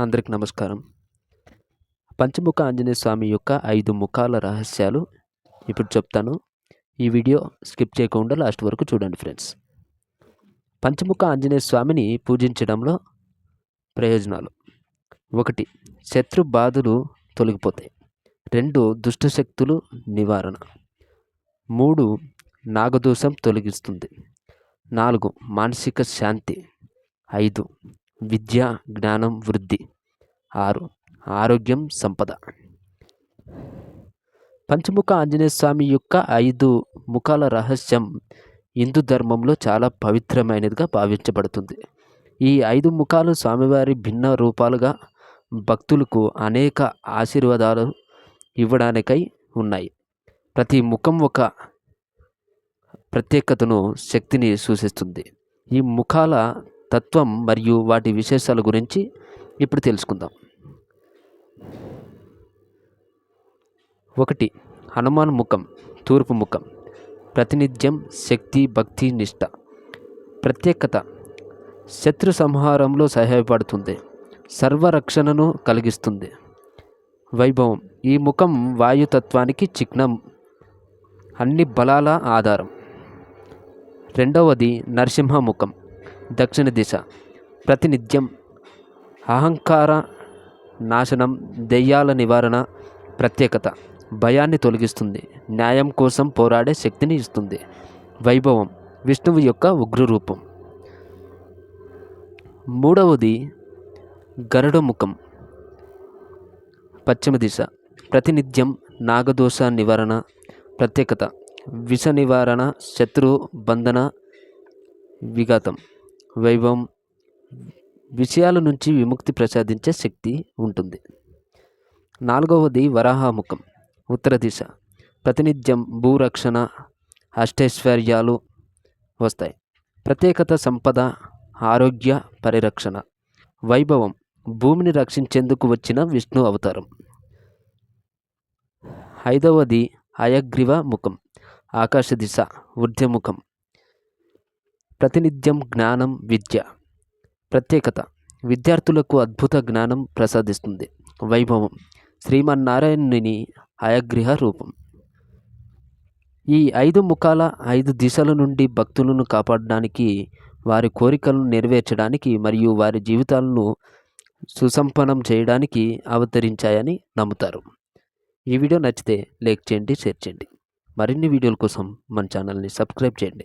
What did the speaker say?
అందరికి నమస్కారం. పంచముఖ ఆంజనేయ స్వామి యొక్క ఐదు ముఖాల రహస్యాలు ఇప్పుడు చెప్తాను. ఈ వీడియో స్కిప్ చేయకుండా లాస్ట్ వరకు చూడండి ఫ్రెండ్స్. పంచముఖ ఆంజనేయ స్వామిని పూజించడంలో ప్రయోజనాలు. ఒకటి శత్రు బాధలు తొలగిపోతాయి. రెండు దుష్టశక్తులు నివారణ. మూడు నాగదోషం తొలగిస్తుంది. నాలుగు మానసిక శాంతి. ఐదు విద్య జ్ఞానం వృద్ధి. ఆరు. ఆరోగ్యం సంపద. పంచముఖ ఆంజనేయ స్వామి యొక్క ఐదు ముఖాల రహస్యం హిందూ ధర్మంలో చాలా పవిత్రమైనదిగా భావించబడుతుంది. ఈ ఐదు ముఖాలు స్వామివారి భిన్న రూపాలుగా భక్తులకు అనేక ఆశీర్వాదాలు ఇవ్వడానికై ఉన్నాయి. ప్రతి ముఖం ఒక ప్రత్యేకతను శక్తిని సూచిస్తుంది. ఈ ముఖాల తత్వం మరియు వాటి విశేషాల గురించి ఇప్పుడు తెలుసుకుందాం. ఒకటి హనుమాన్ ముఖం తూర్పు ముఖం ప్రాతినిధ్యం శక్తి భక్తి నిష్ట. ప్రత్యేకత శత్రు సంహారంలో సహాయపడుతుంది సర్వరక్షణను కలిగిస్తుంది. వైభవం ఈ ముఖం వాయుతత్వానికి చిహ్నం అన్ని బలాల ఆధారం. రెండవది నరసింహ ముఖం దక్షిణ దిశ. ప్రతినిత్యం అహంకార నాశనం దెయ్యాల నివారణ ప్రత్యేకత. భయాన్ని తొలగిస్తుంది. న్యాయం కోసం పోరాడే శక్తిని ఇస్తుంది. వైభవం. విష్ణువు యొక్క ఉగ్రరూపం. మూడవది గరుడ ముఖం. పశ్చిమ దిశ. ప్రతినిత్యం నాగదోష నివారణ ప్రత్యేకత. విష నివారణ శత్రు బంధన విఘాతం. వైభవం. విషయాల నుంచి విముక్తి ప్రసాదించే శక్తి ఉంటుంది. నాలుగవది వరాహముఖం. ఉత్తర దిశ. ప్రతినిత్యం భూరక్షణ అష్టైశ్వర్యాలు వస్తాయి. ప్రత్యేకత సంపద ఆరోగ్య పరిరక్షణ. వైభవం. భూమిని రక్షించేందుకు వచ్చిన విష్ణు అవతారం. ఐదవది అయగ్రీవ ముఖం. ఆకాశ దిశ. వృద్ధ్యముఖం ప్రతినిత్యం జ్ఞానం విద్య. ప్రత్యేకత. విద్యార్థులకు అద్భుత జ్ఞానం ప్రసాదిస్తుంది. వైభవం. శ్రీమన్నారాయణుని అయగ్రహ రూపం. ఈ ఐదు ముఖాల ఐదు దిశల నుండి భక్తులను కాపాడడానికి వారి కోరికలను నెరవేర్చడానికి మరియు వారి జీవితాలను సుసంపన్నం చేయడానికి అవతరించాయని నమ్ముతారు. ఈ వీడియో నచ్చితే లైక్ చేయండి షేర్ చేయండి. మరిన్ని వీడియోల కోసం మన ఛానల్ని సబ్స్క్రైబ్ చేయండి.